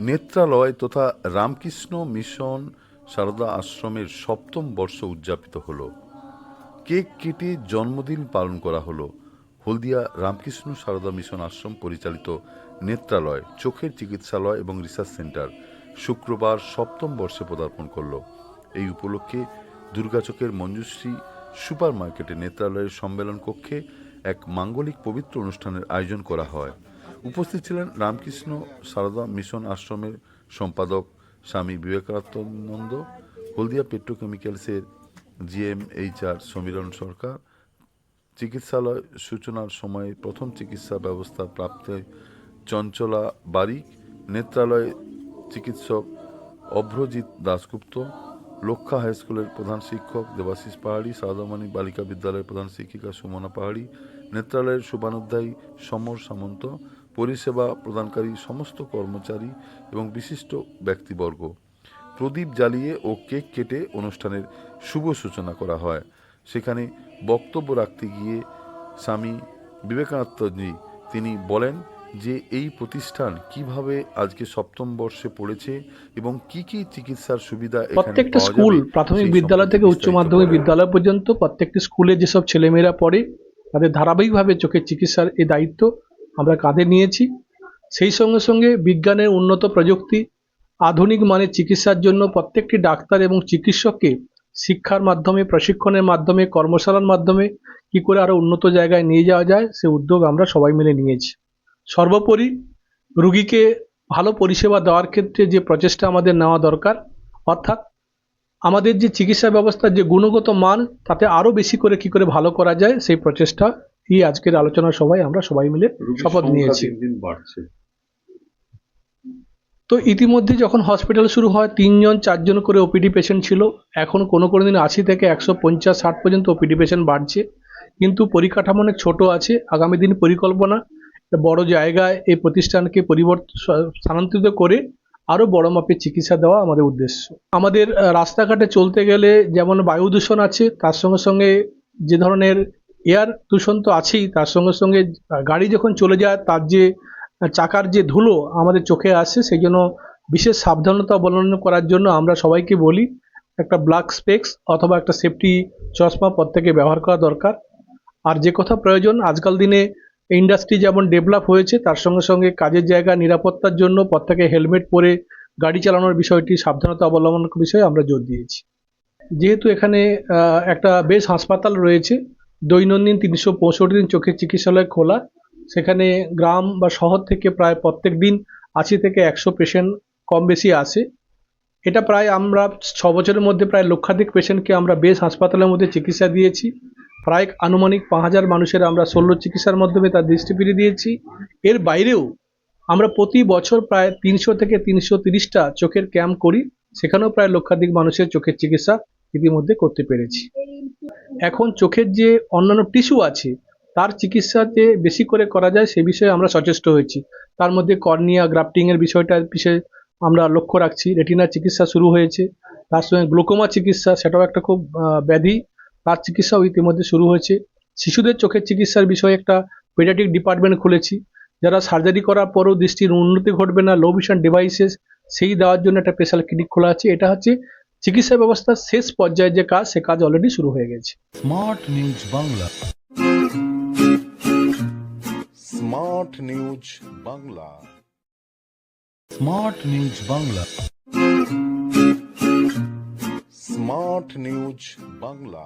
নেত্রালয় তথা রামকৃষ্ণ মিশন সারদা আশ্রমের সপ্তম বর্ষ উদযাপিত হলো। কেক কেটে জন্মদিন পালন করা হলো। হলদিয়া রামকৃষ্ণ সারদা মিশন আশ্রম পরিচালিত নেত্রালয় চোখের চিকিৎসালয় এবং রিসার্চ সেন্টার শুক্রবার সপ্তম বর্ষে পদার্পণ করল। এই উপলক্ষে দুর্গাচকের মঞ্জুশ্রী সুপার মার্কেটে নেত্রালয়ের সম্মেলন কক্ষে এক মাঙ্গলিক পবিত্র অনুষ্ঠানের আয়োজন করা হয়। উপস্থিত ছিলেন রামকৃষ্ণ সারদা মিশন আশ্রমের সম্পাদক স্বামী বিবেকানন্দ, হলদিয়া পেট্রোকেমিক্যালসের জিএম জিএমএইচআর সমীরণ সরকার, চিকিৎসালয় সূচনার সময় প্রথম চিকিৎসা ব্যবস্থা প্রাপ্ত চঞ্চলা বারিক নেত্রালয় চিকিৎসক অভ্রজিৎ দাশগুপ্ত লক্ষা হাই স্কুলের প্রধান শিক্ষক দেবাশিস পাহাড়ি সারদামণি বালিকা বিদ্যালয়ের প্রধান শিক্ষিকা সুমনা পাহাড়ি, নেত্রালয়ের শুভানুধ্যায়ী সমর সামন্ত, পরিষেবা প্রদানকারী সমস্ত কর্মচারী এবং বিশিষ্ট ব্যক্তিবর্গ। প্রদীপ জ্বালিয়ে ও কেক কেটে অনুষ্ঠানের শুভ সূচনা করা হয়। সেখানে বক্তব্য রাখতে গিয়ে স্বামী বিবেকানন্দজি, তিনি বলেন যে এই প্রতিষ্ঠান কীভাবে আজকে সপ্তম বর্ষে পড়েছে এবং কি কি চিকিৎসার সুবিধা প্রত্যেকটা স্কুল প্রাথমিক বিদ্যালয় থেকে উচ্চ মাধ্যমিক। বিদ্যালয় পর্যন্ত প্রত্যেকটি স্কুলে যেসব ছেলেমেয়েরা পড়ে তাদের ধারাবাহিকভাবে চোখের চিকিৎসার এই দায়িত্ব আমরা কাঁধে নিয়েছি সেই সঙ্গে সঙ্গে বিজ্ঞানের উন্নত প্রযুক্তি আধুনিক মানের চিকিৎসার জন্য প্রত্যেকটি ডাক্তার এবং চিকিৎসককে শিক্ষার মাধ্যমে প্রশিক্ষণের মাধ্যমে কর্মশালার মাধ্যমে কি করে আরও উন্নত জায়গায় নিয়ে যাওয়া যায় সে উদ্যোগ আমরা সবাই মিলে নিয়েছি সর্বোপরি রুগীকে ভালো পরিষেবা দেওয়ার ক্ষেত্রে যে প্রচেষ্টা আমাদের নেওয়া দরকার অর্থাৎ আমাদের যে চিকিৎসা ব্যবস্থার যে গুণগত মান তাতে আরও বেশি করে কি করে ভালো করা যায় সেই প্রচেষ্টা এই আজকের আলোচনা সভায় আমরা সবাই মিলে শপথ নিয়েছি। তো ইতিমধ্যে যখন হসপিটাল শুরু হয় তিনজন চারজন করে ওপিডি পেশেন্ট ছিল। এখন কোনো কোনো দিন আশি থেকে একশো পঞ্চাশ ষাট পর্যন্ত ওপিডি পেশেন্ট বাড়ছে। কিন্তু পরিকাঠামো অনেক ছোট আছে আগামী দিন পরিকল্পনা বড় জায়গায় এই প্রতিষ্ঠানকে পরিবর্তন স্থানান্তরিত করে আরও বড় মাপের চিকিৎসা দেওয়া আমাদের উদ্দেশ্য। আমাদের রাস্তাঘাটে চলতে গেলে যেমন বায়ু দূষণ আছে, তার সঙ্গে সঙ্গে যে ধরনের এয়ার দূষণ তো আছেই, তার সঙ্গে সঙ্গে গাড়ি যখন চলে যায়, তার যে চাকার যে ধুলো আমাদের চোখে আসে, সেই জন্য বিশেষ সাবধানতা অবলম্বন করার জন্য আমরা সবাইকে বলি, একটা ব্ল্যাক স্পেক্স অথবা একটা সেফটি চশমা প্রত্যেকে ব্যবহার করা দরকার। আর যে কথা প্রয়োজন, আজকাল দিনে ইন্ডাস্ট্রি যেমন ডেভেলপ হয়েছে, তার সঙ্গে সঙ্গে কাজের জায়গা, নিরাপত্তার জন্য প্রত্যেকে হেলমেট পরে গাড়ি চালানোর বিষয়টি সাবধানতা অবলম্বন বিষয়ে আমরা জোর দিয়েছি। যেহেতু এখানে একটা বেশ হাসপাতাল রয়েছে, দৈনন্দিন তিনশো পঁয়ষট্টি দিন চোখের চিকিৎসালয় খোলা। সেখানে গ্রাম বা শহর থেকে প্রায় প্রত্যেক দিন আশি থেকে একশো পেশেন্ট কম বেশি আসে। এটা প্রায় আমরা ছ বছরের মধ্যে প্রায় লক্ষাধিক পেশেন্টকে আমরা বেশ হাসপাতালের মধ্যে চিকিৎসা দিয়েছি। প্রায় আনুমানিক পাঁচ হাজার মানুষের আমরা শল্য চিকিৎসার মাধ্যমে তার দৃষ্টি ফিরিয়ে দিয়েছি। এর বাইরেও আমরা প্রতি বছর প্রায় তিনশো থেকে তিনশো তিরিশটা চোখের ক্যাম্প করি। সেখানেও প্রায় লক্ষাধিক মানুষের চোখের চিকিৎসা ইতিমধ্যে করতে পেরেছি। এখন চোখের যে অন্যান্য টিস্যু আছে, তার চিকিৎসা যে বেশি করে করা যায় সে বিষয়ে আমরা সচেষ্ট হয়েছি। তার মধ্যে কর্নিয়া গ্রাফটিং এর বিষয়টার বিষয়ে আমরা লক্ষ্য রাখছি। রেটিনার চিকিৎসা শুরু হয়েছে। তার সঙ্গে গ্লোকোমা চিকিৎসা, সেটাও একটা খুব ব্যাধি। তার চিকিৎসাও ইতিমধ্যে শুরু হয়েছে। শিশুদের চোখের চিকিৎসার বিষয়ে একটা পেডিয়াট্রিক ডিপার্টমেন্ট খুলেছি। যারা সার্জারি করার পরও দৃষ্টির উন্নতি ঘটবে না লো ভিশন ডিভাইসেস সেই দেওয়ার জন্য একটা স্পেশাল ক্লিনিক খোলা আছে। এটা হচ্ছে চিকিৎসা ব্যবস্থার শেষ পর্যায়ে যে কাজ সে কাজ অলরেডি শুরু হয়ে গেছে। Smart news Bangla smart news Bangla smart news Bangla smart news Bangla